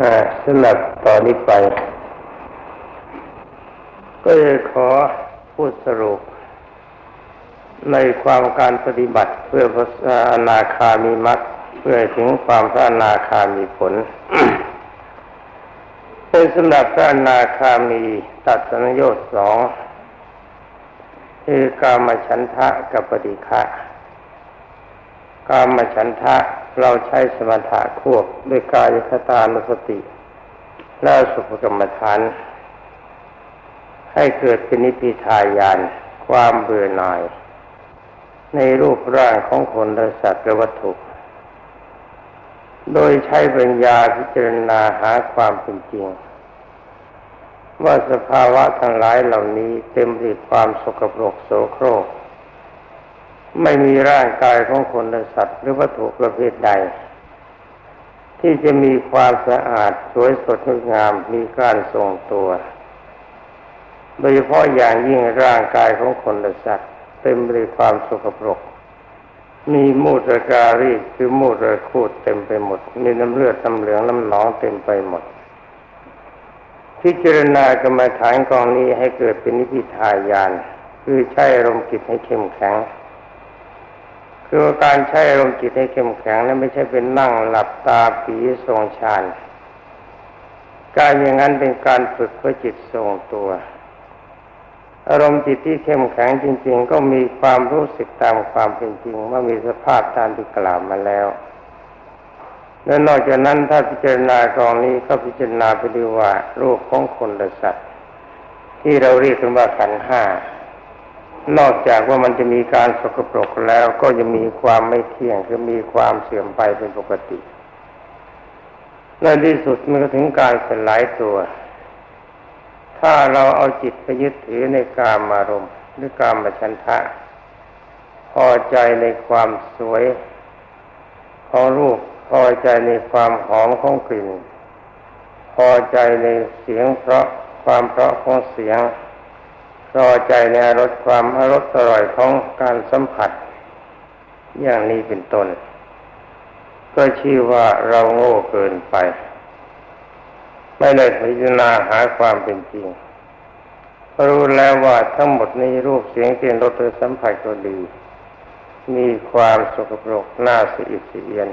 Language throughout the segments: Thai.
อ่าสำหรับตอนนี้ไป ก็จะขอพูดสรุป ในความการปฏิบัติเพื่อพระอนาคามีมรรคเพื่อถึงความพระอนาคามีผลเป็นสำหรับพระอนาคามีตัดสัญญาสองคือกามฉันทะกับปฏิฆะกามฉันทะ เราใช้สมถะควบด้วยกายคตานุสติและสุภกรรมฐาน ให้เกิดเป็นนิพพิทายาน ความเบื่อหน่าย ในรูปร่างของคนและสัตว์และวัตถุ โดยใช้ปัญญาพิจารณาหาความเป็นจริง ว่าสภาวะทั้งหลายเหล่านี้เต็มไปด้วยความสกปรกโสโครก ไม่มีร่างกายของคนและสัตว์ หรือวัตถุประเภทใด ที่จะมีความสะอาดสวยสดงดงามมีการทรงตัว โดยเฉพาะอย่างยิ่งร่างกายของคนและสัตว์เต็มไปด้วยความสกปรก มีมูตรการีคือมูตรคูดเต็มไปหมด มีน้ำเลือดน้ำเหลืองน้ำหนองเต็มไปหมด พิจารณากรรมฐานกองนี้ให้เกิดเป็นนิพพิทายาน คือใช้อารมณ์จิตให้เข้มแข็ง คือการใช้อารมณ์จิตให้เข้มแข็งนั้นไม่ใช่เป็นนั่งหลับตาปีทรงฌานการอย่างนั้นเป็นการฝึกเพื่อจิตทรงตัว อารมณ์จิตที่เข้มแข็งจริง ๆ ก็มีความรู้สึกตามความเป็นจริง ว่ามีสภาพตามที่กล่าวมาแล้วและนอกจากนั้นถ้าพิจารณากองนี้ก็พิจารณาไปดูว่ารูปของคนและสัตว์ ที่เราเรียกกันว่าขันห้า นอกจากว่ามันจะมีการสกปรกแล้วก็จะมีความไม่เที่ยงคือมีความเสื่อมไปเป็นปกติในที่สุดมันก็ถึงการสลายตัว ถ้าเราเอาจิตไปยึดถือในกามอารมณ์หรือกามฉันทะ พอใจในความสวยของรูปพอใจในความหอมของกลิ่น พอใจในเสียงเพราะความเพราะของเสียง พอใจในรสความอรสอร่อยของการสัมผัส อย่างนี้เป็นต้น ก็ชื่อว่าเราโง่เกินไป ไม่ได้พิจารณาหาความเป็นจริงรู้แล้วว่าทั้งหมดนี้รูปเสียงกลิ่นรสสัมผัสก็ดี มีความสกปรกน่าสะอิดสะเอียน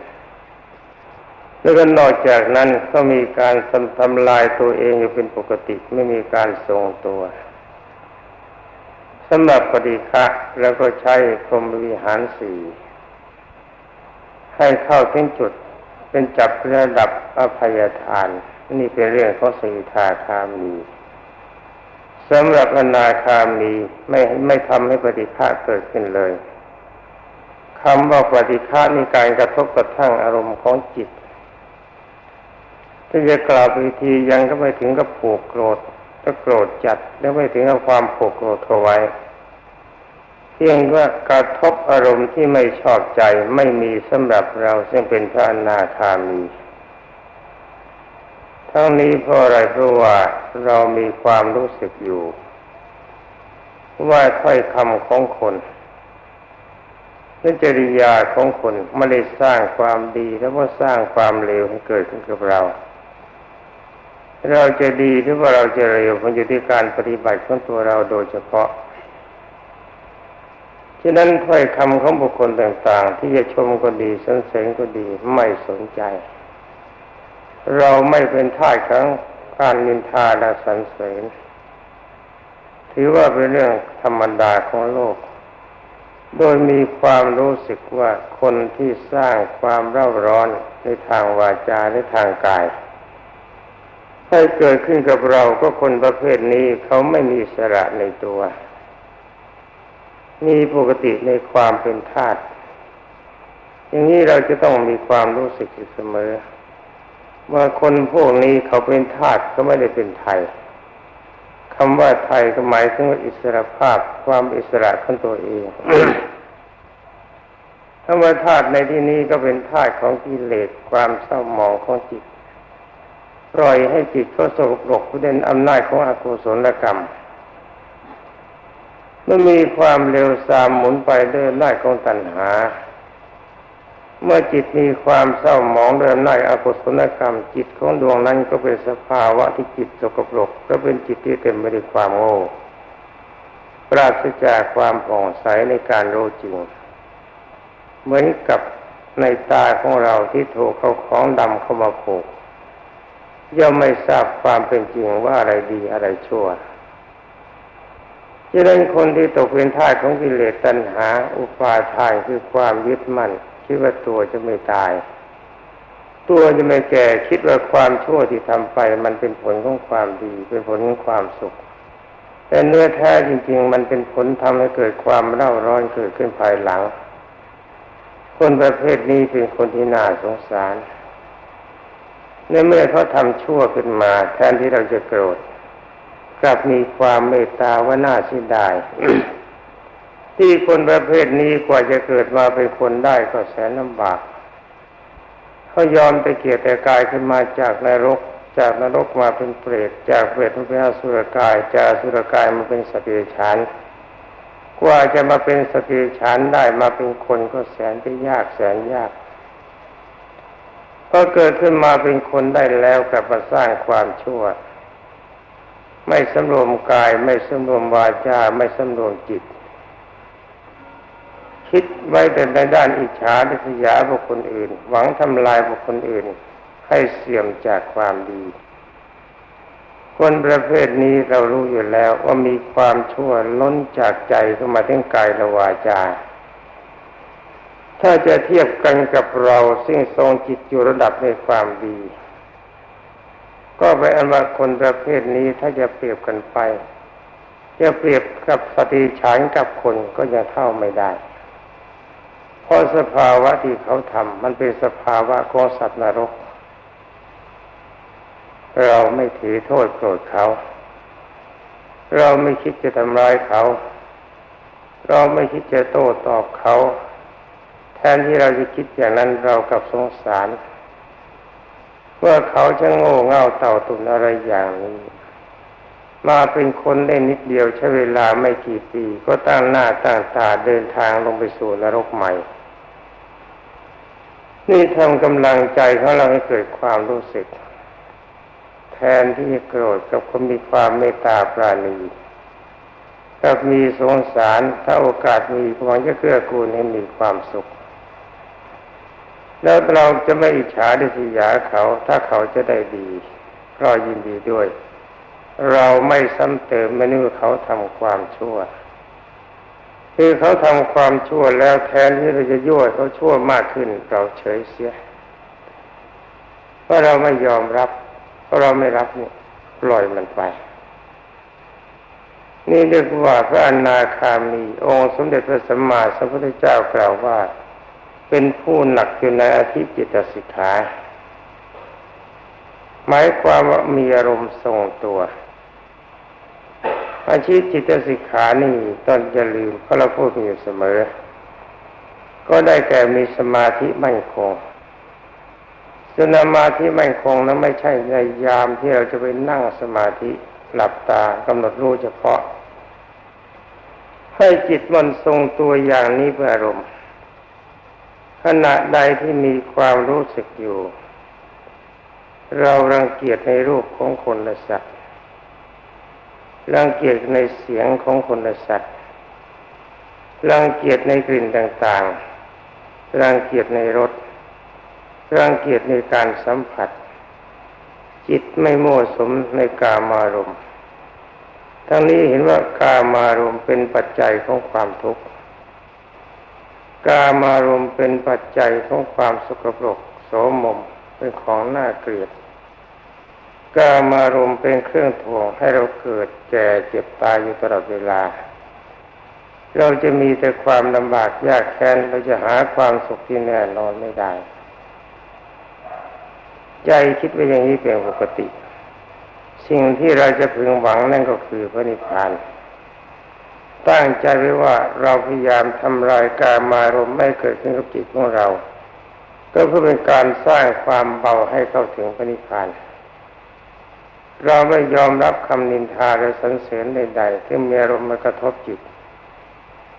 แล้วก็นอกจากนั้นก็มีการทำทำลายตัวเองอยู่เป็นปกติไม่มีการทรงตัว สำหรับปฏิฆะแล้วก็ใช้พรมวิหารสี่ให้เข้าถึงจุดเป็นจับระดับอภัยทาน นี่เป็นเรื่องของสีทาคามีสำหรับอนาคามีไม่ไม่ทำให้ปฏิฆะเกิดขึ้นเลยคำว่าปฏิฆะนี่การกระทบกระทั่งอารมณ์ของจิต ที่จะกล่าวไปทียังก็ไม่ถึงกับผูกโกรธ ถ้าโกรธจัดแล้วไม่ถึงกับความผูกโกรธเอาไว้ เพียงว่ากระทบอารมณ์ที่ไม่ชอบใจไม่มีสำหรับเราซึ่งเป็นพระอนาคามีทั้งนี้เพราะอะไรเพราะว่าเรามีความรู้สึกอยู่ ว่าถ้อยคำของคนนิจริยาของคนไม่ได้สร้างความดีแล้วก็สร้างความเลวให้เกิดขึ้นกับเรา เราจะดีหรือว่าเราจะเร็วมันอยู่ที่การปฏิบัติของตัวเราโดยเฉพาะ ฉะนั้นถ้อยคำของบุคคลต่าง ๆ ที่จะชมก็ดีสรรเสริญก็ดีไม่สนใจ เราไม่เป็นท่าของการนินทาและสรรเสริญ ถือว่าเป็นเรื่องธรรมดาของโลก โดยมีความรู้สึกว่าคนที่สร้างความเร่าร้อนในทางวาจาและทางกาย ให้เกิดขึ้นกับเราก็คนประเภทนี้เขาไม่มีสระในตัว มีปกติในความเป็นธาตุอย่างนี้เราจะต้องมีความรู้สึกอยู่เสมอ ว่าคนพวกนี้เขาเป็นธาตุเขาไม่ได้เป็นไทยคำว่าไทยก็หมายถึงอิสระภาพความอิสระของตัวเองคำว่าธาตุในที่นี้ก็เป็นธาตุของกิเลสความเศร้าหมองของจิต ปล่อยให้จิตเขาสกปรกเป็นอำนาจของอกุศลกรรมเมื่อมีความเร็วซามหมุนไปด้วยอำนาจของตัณหา เมื่อจิตมีความเศร้าหมองเดิมในอกุศลกรรม จิตของดวงนั้นก็เป็นสภาวะที่จิตสกปรกก็เป็นจิตที่เต็มไปด้วยความโง่ปราศจากความผ่องใสในการรู้จริง เหมือนกับในตาของเราที่ถูกเขาของดำเข้ามาผูก ย่อมไม่ทราบความเป็นจริงว่าอะไรดีอะไรชั่วจะเป็นคนที่ตกเป็นท่าของกิเลสตัณหา อุปาทานคือความยึดมั่นคิดว่าตัวจะไม่ตาย ตัวจะไม่แก่คิดว่าความชั่วที่ทำไป มันเป็นผลของความดี เป็นผลของความสุข แต่เนื้อแท้จริง ๆ มันเป็นผลทำให้เกิดความเร่าร้อนเกิดขึ้นภายหลัง คนประเภทนี้เป็นคนที่น่าสงสาร ในเมื่อเขาทำชั่วขึ้นมา แทนที่เราจะโกรธกลับมีความเมตตาว่าน่าเสียดายที่คนประเภทนี้กว่าจะเกิดมาเป็นคนได้ก็แสนลำบากเขายอมไปเกียรแต่กายขึ้นมาจากนรก จากนรกมาเป็นเปรตจากเปรตมาเป็นอสุรกาย จากอสุรกายมาเป็นสติฉานกว่าจะมาเป็นสติฉานได้มาเป็นคนก็แสนจะยากแสนยาก พอเกิดขึ้นมาเป็นคนได้แล้วกลับมาสร้างความชั่ว ไม่สำรวมกายไม่สำรวมวาจาไม่สำรวมจิต คิดไว้แต่ในด้านอิจฉาดิษยาบุคคลอื่น หวังทำลายบุคคลอื่น ให้เสื่อมจากความดี คนประเภทนี้เรารู้อยู่แล้วว่ามีความชั่วล้นจากใจเข้ามาทั้งกายและวาจา ถ้าจะเทียบกันกับเราซึ่งทรงจิตอยู่ระดับในความดี ก็ไปอันว่าคนประเภทนี้ถ้าจะเปรียบกันไป จะเปรียบกับสติฉานกับคนก็ยังเท่าไม่ได้ เพราะสภาวะที่เขาทำมันเป็นสภาวะของสัตว์นรก เราไม่ถือโทษโกรธเขา เราไม่คิดจะทำร้ายเขา เราไม่คิดจะโต้ตอบเขา แทนที่เราจะคิดอย่างนั้นเรากับสงสารว่าเขาจะโง่เง่าเต่าตุนอะไรอย่างนี้ มาเป็นคนได้นิดเดียวใช้เวลาไม่กี่ปี ก็ตั้งหน้าตั้งตาเดินทางลงไปสู่นรกใหม่ นี่ทำกำลังใจของเราให้เกิดความรู้สึก แทนที่จะโกรธกับคนมีความเมตตาปราณีกับมีสงสารถ้าโอกาสมีหวังจะเกื้อกูลให้มีความสุข แล้วเราจะไม่อิจฉาดิสยาเขา ถ้าเขาจะได้ดี ก็ยินดีด้วย เราไม่ซ้ำเติมมนุษย์เขาทำความชั่ว คือเขาทำความชั่วแล้วแทนที่เราจะยั่วเขาชั่วมากขึ้น เราเฉยเสียเพราะเราไม่ยอมรับเพราะเราไม่รับเนี่ยปล่อยมันไป นี่เรียกว่าพระอนาคามี องค์สมเด็จพระสัมมาสัมพุทธเจ้ากล่าวว่า เป็นผู้หนักอยู่ในอาธิจิตสิกขาหมายความว่ามีอารมณ์ทรงตัวอาชีพจิตสิกขานี่ตอนจะลืมเพราะเราพูดอยู่เสมอ ก็ได้แก่มีสมาธิมั่นคงสมาธิมั่นคงนั้นไม่ใช่ในยามที่เราจะไปนั่งสมาธิหลับตากำหนดรู้เฉพาะ ให้จิตมันทรงตัวอย่างนี้เป็นอารมณ์ ขณะใดที่มีความรู้สึกอยู่ เรารังเกียจในรูปของคนและสัตว์รังเกียจในเสียงของคนและสัตว์รังเกียจในกลิ่นต่างๆ รังเกียจในรส รังเกียจในการสัมผัส จิตไม่มั่วสมในกามารมณ์ทั้งนี้เห็นว่ากามารมณ์เป็นปัจจัยของความทุกข์ กามารมเป็นปัจจัยของความสกปรกโสมมเป็นของน่าเกลียดกามารมเป็นเครื่องถ่วงให้เราเกิดแก่เจ็บตายอยู่ตลอดเวลา เราจะมีแต่ความลำบากยากแค้นเราจะหาความสุขที่แน่นอนไม่ได้ ใจคิดว่าอย่างนี้เป็นปกติ สิ่งที่เราจะพึงหวังนั่นก็คือพระนิพพาน ตั้งใจไว้ว่าเราพยายามทำลายกามารมไม่เกิดขึ้นกับจิตของเรา ก็เพื่อเป็นการสร้างความเบาให้เข้าถึงพระนิพพาน เราไม่ยอมรับคำนินทาและสรรเสริญใดๆที่มีอารมณ์มากระทบจิต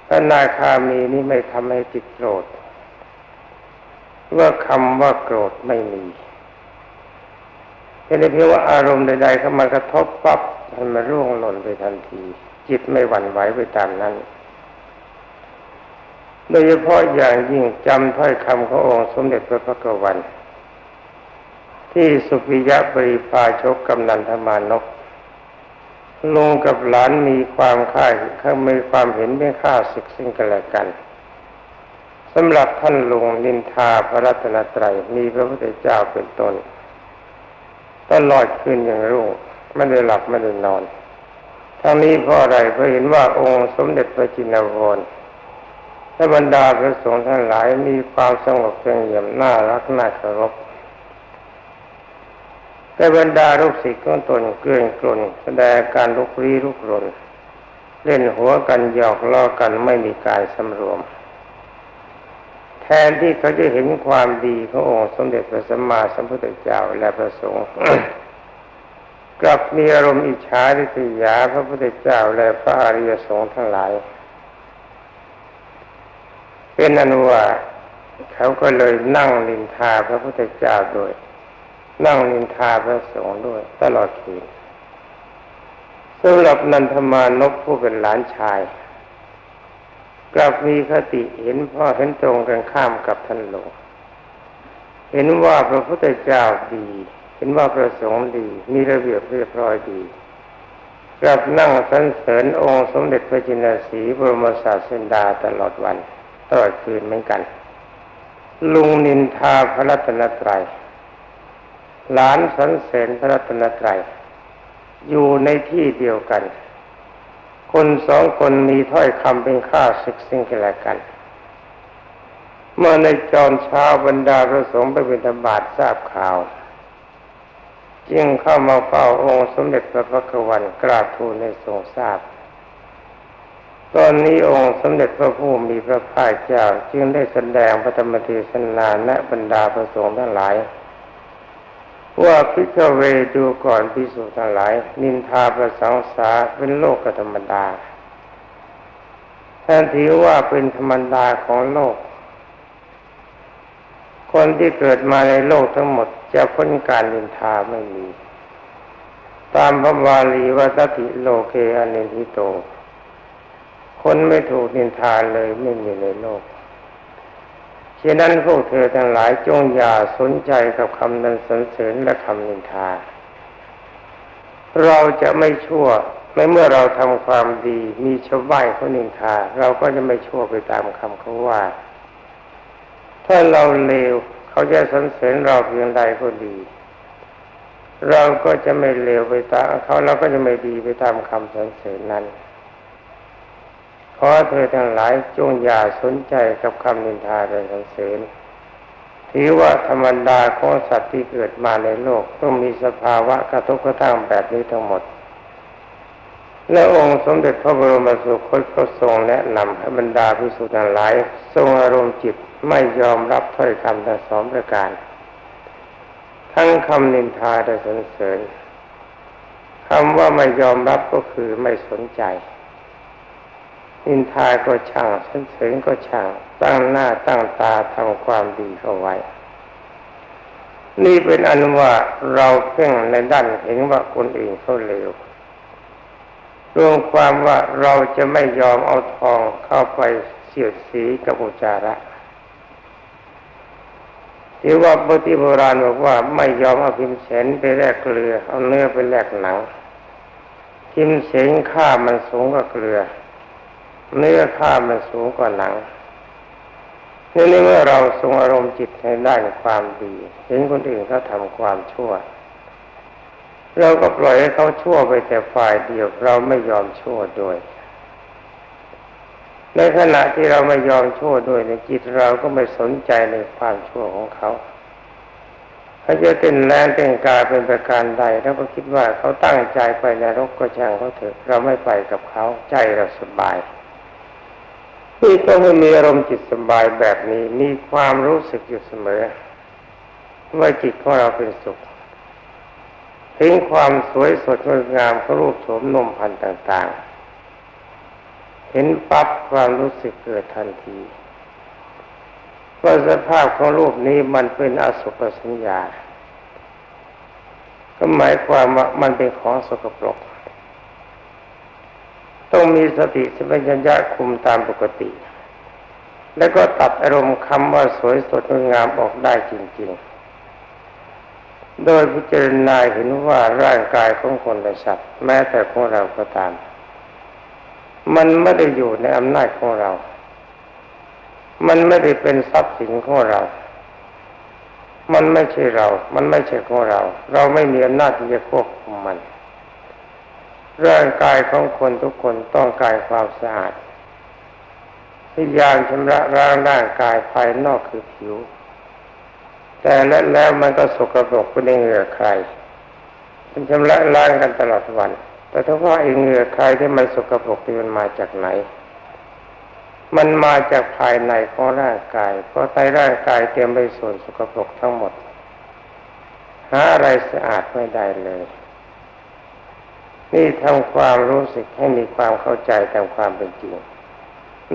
พระนาคามีนี้ไม่ทำให้จิตโกรธว่าคำว่าโกรธไม่มีเป็นเพียงว่าอารมณ์ใดๆเข้ามากระทบปั๊บมันมาร่วงหล่นไปทันที จิตไม่หวั่นไหวไปตามนั้น โดยเฉพาะอย่างยิ่งจำถ้อยคำขององค์สมเด็จพระพักวัน ที่สุปิยะปริพาชกกำนันธมานกลุงกับหลานมีความค่ายเขามีความเห็นเป็นค่าศึกซึ่งกันและกันสำหรับท่านลุงนินทาพระรัตนตรัยมีพระพุทธเจ้าเป็นต้นตลอดคืนอย่างรุ่งไม่ได้หลับไม่ได้นอน ทั้งนี้เพราะอะไรเพราะเห็นว่าองค์สมเด็จพระจินวรและบรรดาพระสงฆ์ทั้งหลายมีความสงบเงียมน่ารักน่าเคารพแต่บรรดาลูกศิษย์ของตนเกลื่อนกลนแสดงการลุกลี้ลุกรนเล่นหัวกันหยอกล้อกันไม่มีการสำรวม แทนที่เขาจะเห็นความดีขององค์สมเด็จพระสัมมาสัมพุทธเจ้าและพระสงฆ์ กลับมีอารมณ์อิจฉาริษยาพระพุทธเจ้าและพระอริยสงฆ์ทั้งหลาย เป็นอนุว่าเขาก็เลยนั่งลินทาพระพุทธเจ้าโดยนั่งลินทาพระสงฆ์ด้วย ตลอดคืนสำหรับนันทมานพผู้เป็นหลานชาย กลับมีคติเห็นพ่อเห็นตรงกันข้ามกับท่านหลวงเห็นว่าพระพุทธเจ้าดี เห็นว่าพระสงฆ์ดีมีระเบียบเรียบร้อยดีกลับนั่งสรรเสริญองค์สมเด็จพระจินสีบรมศาสดาตลอดวันตลอดคืนเหมือนกัน ลุงนินทาพระรัตนตรัยหลานสรรเสริญพระรัตนตรัยอยู่ในที่เดียวกัน คนสองคนมีถ้อยคำเป็นค่าศึกซึ่งกันและกัน เมื่อในจอนเช้าบรรดาพระสงฆ์ไปเป็นธบาตทราบข่าว จึงเข้ามาเฝ้าองค์สมเด็จพระพักวันกราบทูลในทรงทราบ ตอนนี้องค์สมเด็จพระผู้มีพระภาคเจ้าจึงได้แสดงพระธรรมเทศนาและบรรดาพระสงฆ์ทั้งหลาย ว่าพิจเวดูก่อนพิสูจน์ทั้งหลาย นินทาประสังสาเป็นโลกธรรมดาท่านถือว่าเป็นธรรมดาของโลก คนที่เกิดมาในโลกทั้งหมดจะพ้นการนินทาไม่มี ตามพระบาลีว่าตติโลเกอเนทิโต คนไม่ถูกนินทาเลยไม่มีในโลกฉะนั้นพวกเธอทั้งหลายจงอย่าสนใจกับคำนั้นสรรเสริญและคำนินทา เราจะไม่ชั่วไม่เมื่อเราทำความดีมีชาวบ้านเขานินทา เราก็จะไม่ชั่วไปตามคำเขาว่า ถ้าเราเลว เขาจะสรรเสริญเราเพียงใดก็ดี เราก็จะไม่เลวไปตามเขาเราก็จะไม่ดีไปตามคำสรรเสริญนั้นขอเธอทั้งหลายจงอย่าสนใจกับคำนินทาและสรรเสริญถือว่าธรรมดาของสัตว์ที่เกิดมาในโลกต้องมีสภาวะกระทบกระทั่งแบบนี้ทั้งหมด และองค์สมเด็จพระบรมสุคตก็ทรงแนะนำให้บรรดาพิสุทธิ์ทั้งหลาย ทรงอารมณ์จิตไม่ยอมรับถ้อยคำทั้งสองประการ ทั้งคำนินทาและสรรเสริญคำว่าไม่ยอมรับก็คือไม่สนใจ นินทาก็ช่างสนเสริญก็ช่าง ตั้งหน้าตั้งตาทำความดีเข้าไว้ นี่เป็นอันว่าเราเพ่งในด้านเห็นว่าคนอื่นเขาเลว รวมความว่าเราจะไม่ยอมเอาทองเข้าไปเสียดสีกับอุจาระที่ว่าปฏิโบราณบอกว่าไม่ยอมเอาพิมเสนไปแลกเกลือ เอาเนื้อไปแลกหนัง พิมเสนค่ามันสูงกว่าเกลือ เนื้อค่ามันสูงกว่าหนังนี่นี่เมื่อเราทรงอารมณ์จิตในด้านความดี เห็นคนอื่นเขาทำความชั่ว เราก็ปล่อยให้เขาชั่วไปแต่ฝ่ายเดียว เราไม่ยอมชั่วด้วย ในขณะที่เราไม่ยอมชั่วด้วยในจิตเราก็ไม่สนใจในความชั่วของเขาเขาจะเต้นแรงเต้นกาเป็นประการใด แล้วก็คิดว่าเขาตั้งใจไปในรกก็ช่างเขาเถอะเราไม่ไปกับเขาใจเราสบายที่ต้องไม่มีอารมณ์จิตสบายแบบนี้ มีความรู้สึกอยู่เสมอ ว่าจิตของเราเป็นสุข ถึงความสวยสดงดงามของรูปโฉมนมพันธ์ต่าง ๆ เห็นปั๊บความรู้สึกเกิดทันทีว่าสภาพของรูปนี้มันเป็นอสุภสัญญา ก็หมายความว่ามันเป็นของสกปรก ต้องมีสติสัมปชัญญะคุมตามปกติ แล้วก็ตัดอารมณ์คำว่าสวยสดงามออกได้จริง ๆ โดยพิจารณาเห็นว่าร่างกายของคนและสัตว์แม้แต่ของเราก็ตาม มันไม่ได้อยู่ในอำนาจของเรา มันไม่ได้เป็นทรัพย์สินของเรา มันไม่ใช่เรา มันไม่ใช่ของเรา เราไม่มีอำนาจที่จะควบคุมมัน ร่างกายของคนทุกคนต้องการความสะอาดพยายามชำระร่างร่างกายภายนอกคือผิว แต่แล้วแล้วมันก็สกปรกไปในเหงื่อใครมันชำระล้างกันตลอดวัน แต่ถ้าว่าไอ้เหงื่อใครที่มันสกปรกที่มันมาจากไหน มันมาจากภายในของร่างกาย เพราะใต้ร่างกายเต็มไปส่วนสกปรกทั้งหมด หาอะไรสะอาดไม่ได้เลย นี่ทำความรู้สึกให้มีความเข้าใจตามความเป็นจริง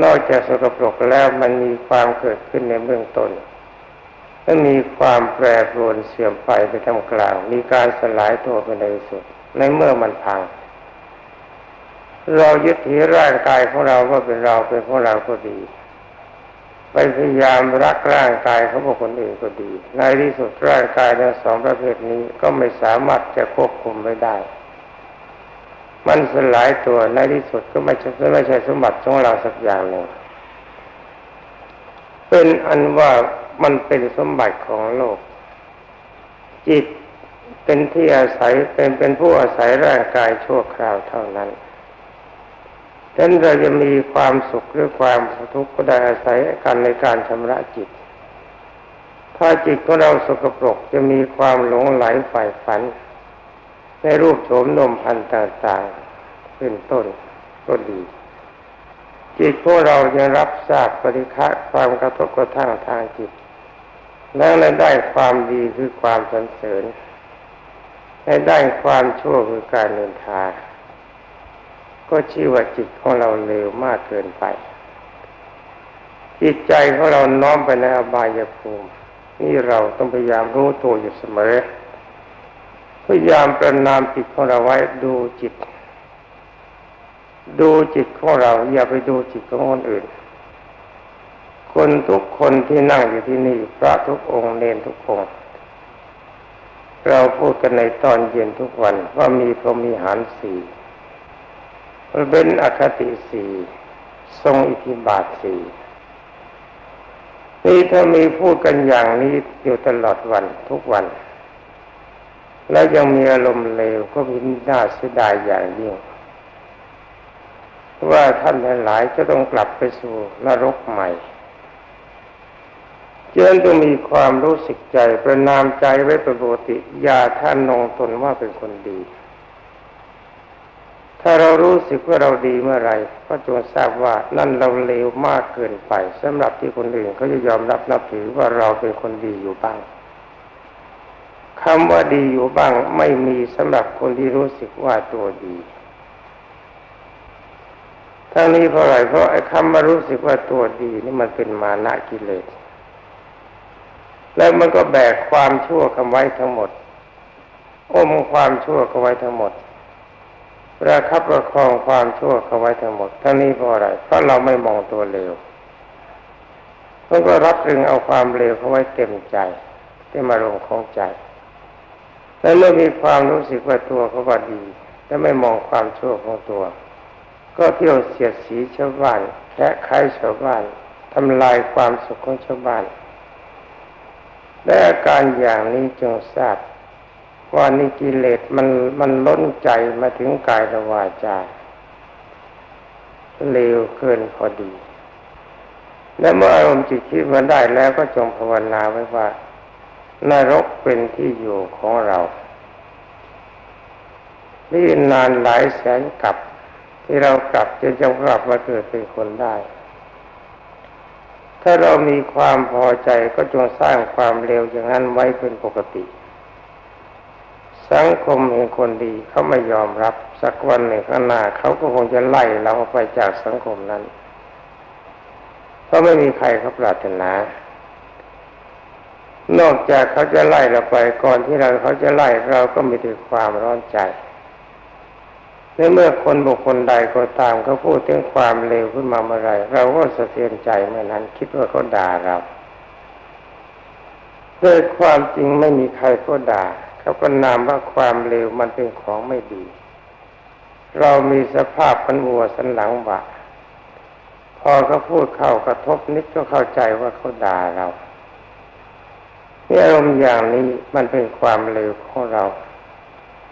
นอกจากสกปรกแล้วมันมีความเกิดขึ้นในเบื้องต้น และมีความแปรปรวนเสื่อมไปไปทำกลาง มีการสลายตัวไปในที่สุด ในเมื่อมันพัง เรายึดถือร่างกายของเราว่าเป็นเราเป็นของเราก็ดี ไปพยายามรักร่างกายของบุคคลอื่นก็ดี ในที่สุดร่างกายทั้งสองประเภทนี้ก็ไม่สามารถจะควบคุมไว้ได้ มันสลายตัวในที่สุดก็ไม่ใช่ไม่ใช่สมบัติของเราสักอย่างหนึ่งเป็นอันว่า มันเป็นสมบัติของโลก จิตเป็นที่อาศัยเป็นเป็นผู้อาศัยร่างกายชั่วคราวเท่านั้นฉะนั้นเราจะมีความสุขหรือความทุกข์ก็ได้อาศัยกันในการชำระจิต ถ้าจิตของเราสกปรกจะมีความหลงไหลฝ่ายฝัน ในรูปโฉมนมพันต่างๆเป็นต้นก็ดี จิตของเรายังรับทราบปริฆะความกระทบกระทั่งทางจิต แล้วในได้ความดีคือความสรรเสริญ ในได้ความชั่วคือการเนินทา ก็ชื่อว่าจิตของเราเลวมากเกินไป จิตใจของเราน้อมไปในอบายภูมินี่เราต้องพยายามรู้ตัวอยู่เสมอ พยายามประนามจิตของเราไว้ดูจิต ดูจิตของเรา อย่าไปดูจิตของคนอื่น คนทุกคนที่นั่งอยู่ที่นี่พระทุกองค์เนนทุกองค์เราพูดกันในตอนเย็นทุกวันว่ามีพรหมีหารสี่เป็นอคติสี่ทรงอิทธิบาทสี่นี่ถ้ามีพูดกันอย่างนี้อยู่ตลอดวันทุกวัน แล้วยังมีอารมณ์เลวก็พินน่าเสียดายอย่างยิ่งว่าท่านหลายๆจะต้องกลับไปสู่นรกใหม่ เจนต้องมีความรู้สึกใจประนามใจไว้เป็นปกติ อย่าท่านนองตนว่าเป็นคนดี ถ้าเรารู้สึกว่าเราดีเมื่อไรก็จงทราบว่านั่นเราเลวมากเกินไปสำหรับที่คนอื่นเขาจะยอมรับนับถือว่าเราเป็นคนดีอยู่บ้างคำว่าดีอยู่บ้างไม่มีสำหรับคนที่รู้สึกว่าตัวดีทั้งนี้เพราะอะไรเพราะไอ้คำว่ารู้สึกว่าตัวดีนี่มันเป็นมานะกิเลส แล้วมันก็แบกความชั่วกันไว้ทั้งหมดอมความชั่วกันไว้ทั้งหมดประคับประคองความชั่วกันไว้ทั้งหมด ทั้งนี้เพราะอะไรเพราะเราไม่มองตัวเลวมันก็รับรึงเอาความเลวเข้าไว้เต็มใจเต็มอารมณ์ของใจ แล้วเมื่อมีความรู้สึกว่าตัวเขาว่าดี และไม่มองความชั่วของตัว ก็เที่ยวเสียดสีชาวบ้านแคะใครชาวบ้านทำลายความสุขของชาวบ้าน และอาการอย่างนี้จงทราบว่านิกิเลสมันมันล้นใจมาถึงกายละวาจาเลวเกินพอดี และเมื่ออารมณ์จิตคิดมาได้แล้วก็จงภาวนาไว้ว่านรกเป็นที่อยู่ของเรานี่นานหลายแสนกับ ที่เรากลับจะจงกลับมาเกิดเป็นคนได้ ถ้าเรามีความพอใจก็จงสร้างความเร็วอย่างนั้นไว้เป็นปกติ สังคมเห็นคนดีเขาไม่ยอมรับ สักวันหนึ่งข้างหน้าเขาก็คงจะไล่เราออกไปจากสังคมนั้น เพราะไม่มีใครเขาปรารถนา นอกจากเขาจะไล่เราไปก่อนที่เราเขาจะไล่เราก็มีแต่ความร้อนใจ ในเมื่อคนบุคคลใดก็ตามเขาพูดถึงความเลวขึ้นมาเมื่อไรเราก็สะเทือนใจเมื่อนั้น คิดว่าเขาด่าเราโดยความจริงไม่มีใครก็ด่าเขาก็นามว่าความเลวมันเป็นของไม่ดี เรามีสภาพพันวัวสันหลังบะพอเขาพูดเข้ากระทบนิดก็เข้าใจว่าเขาด่าเราเนี่อารมณ์อย่างนี้มันเป็นความเลวของเรา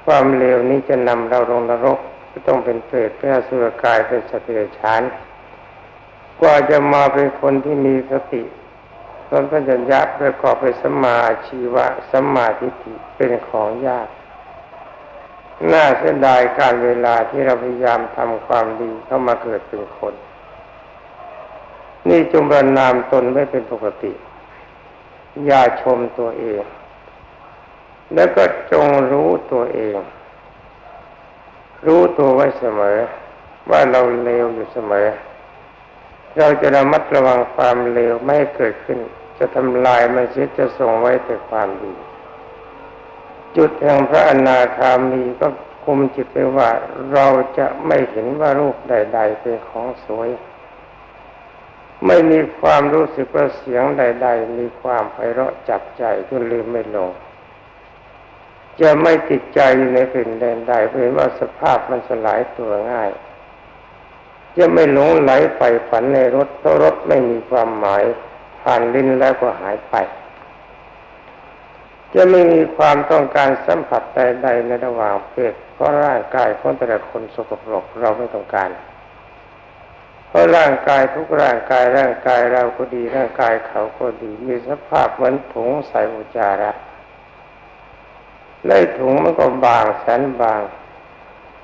ความเลวนี้จะนำเราลงนรก ก็ต้องเป็นเปรตเป็นอสุรกายเป็นสติฉานกว่าจะมาเป็นคนที่มีสติต้นปัญญาประกอบไปสมมาชีวะสมมาทิฏฐิเป็นของยาก น่าเสียดายการเวลาที่เราพยายามทำความดีเข้ามาเกิดเป็นคน นี่จงประนามตนไม่เป็นปกติ อย่าชมตัวเอง แล้วก็จงรู้ตัวเอง รู้ตัวไว้เสมอ ว่าเราเลวอยู่เสมอ เราจะระมัดระวังความเลวไม่ให้เกิดขึ้น จะทำลายมันเสียจะส่งไว้แต่ความดี จุดแห่งพระอนาคามีก็คุมจิตไปว่าเราจะไม่เห็นว่ารูปใด ๆ เป็นของสวย ไม่มีความรู้สึกว่าเสียงใด ๆ มีความไพเราะจับใจจนลืมไม่ลง จะไม่ติดใจอยู่ในสิ่งใดๆเป็นว่าสภาพมันสลายตัวง่าย จะไม่หลงไหลไปฝันในรถเพราะรถไม่มีความหมายผ่านลิ้นแล้วก็หายไป จะไม่มีความต้องการสัมผัสใดๆในระหว่างเพศเพราะร่างกายของแต่ละคนสกปรกเราไม่ต้องการ เพราะร่างกายทุกร่างกายร่างกายเราก็ดีร่างกายเขาก็ดี มีสภาพเหมือนถุงใส่อุจจาระ ในถุงมันก็บางแสนบาง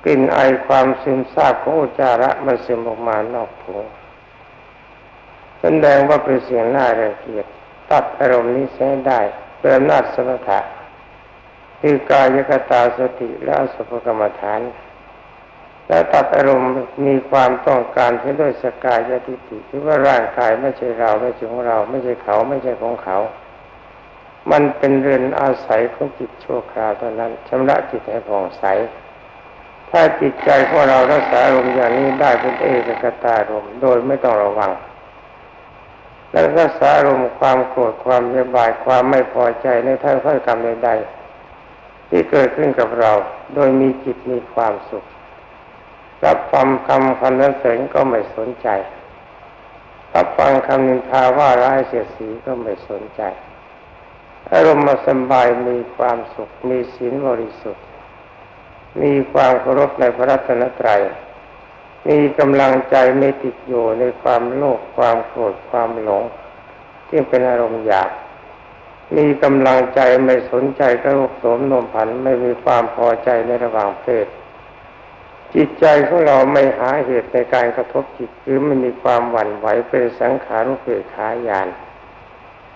กลิ่นไอความซึมซาบของอุจจาระมันซึมออกมานอกถุงแสดงว่าเป็นเสียงน่ารังเกียจตัดอารมณ์นี้ใช้ได้เป็นอำนาจสมถะคือกายกตาสติและอสุภกรรมฐาน และตัดอารมณ์มีความต้องการที่ด้วยสกายทิฏฐิที่ว่าร่างกายไม่ใช่เราไม่ใช่ของเรา ไม่ใช่เขาไม่ใช่ของเขา มันเป็นเรือนอาศัยของจิตชั่วคราวเท่านั้นชำระจิตให้ผ่องใส ถ้าจิตใจของเรารักษาอารมณ์อย่างนี้ได้เป็นเอกกตารมโดยไม่ต้องระวัง และรักษาอารมณ์ความโกรธความเยบายความไม่พอใจในท่าถ้อยคำใดๆที่เกิดขึ้นกับเรา โดยมีจิตมีความสุข รับฟังคำคำนั้นเสริญก็ไม่สนใจรับฟังคำนินทาว่าร้ายเสียสีก็ไม่สนใจ อารมณ์มาสบายมีความสุข มีศีลบริสุทธิ์ มีความเคารพในพระรัตนตรัย มีกำลังใจไม่ติดอยู่ในความโลภความโกรธความหลงที่เป็นอารมณ์หยาบมีกำลังใจไม่สนใจกระโลกโสมนมผันไม่มีความพอใจในระหว่างเพศจิตใจของเราไม่หาเหตุในการกระทบจิตคือไม่มีความหวั่นไหวเป็นสังขารุเปกขายาน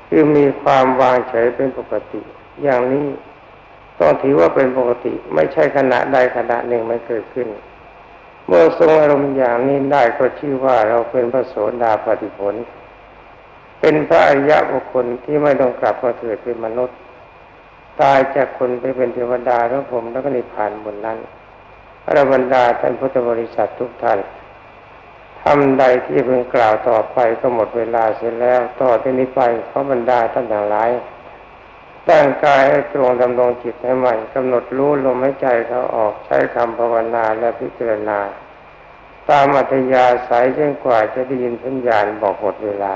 คือมีความวางเฉยเป็นปกติ อย่างนี้ต้องถือว่าเป็นปกติ ไม่ใช่ขณะใดขณะหนึ่งไม่เกิดขึ้น เมื่อทรงอารมณ์อย่างนี้ได้ก็ชื่อว่าเราเป็นพระโสดาปฏิผล เป็นพระอริยะบุคคลที่ไม่ต้องกลับมาเกิดเป็นมนุษย์ ตายจากคนไปเป็นเทวดาแล้วผมแล้วก็นิพพานบนนั้นพระบรรดาท่านพุทธบริษัททุกท่าน คำใดที่เพิ่งกล่าวต่อไปก็หมดเวลาเสร็จแล้ว ต่อที่นี้ไปขอบรรดาท่านทั้งหลายตั้งกายให้ตรงดำรงจิตให้มันกำหนดรู้ลมหายใจเขาออกใช้คำภาวนาและพิจารณา ตามอัธยาศัยจนกว่าจะได้ยินสัญญาณบอกหมดเวลา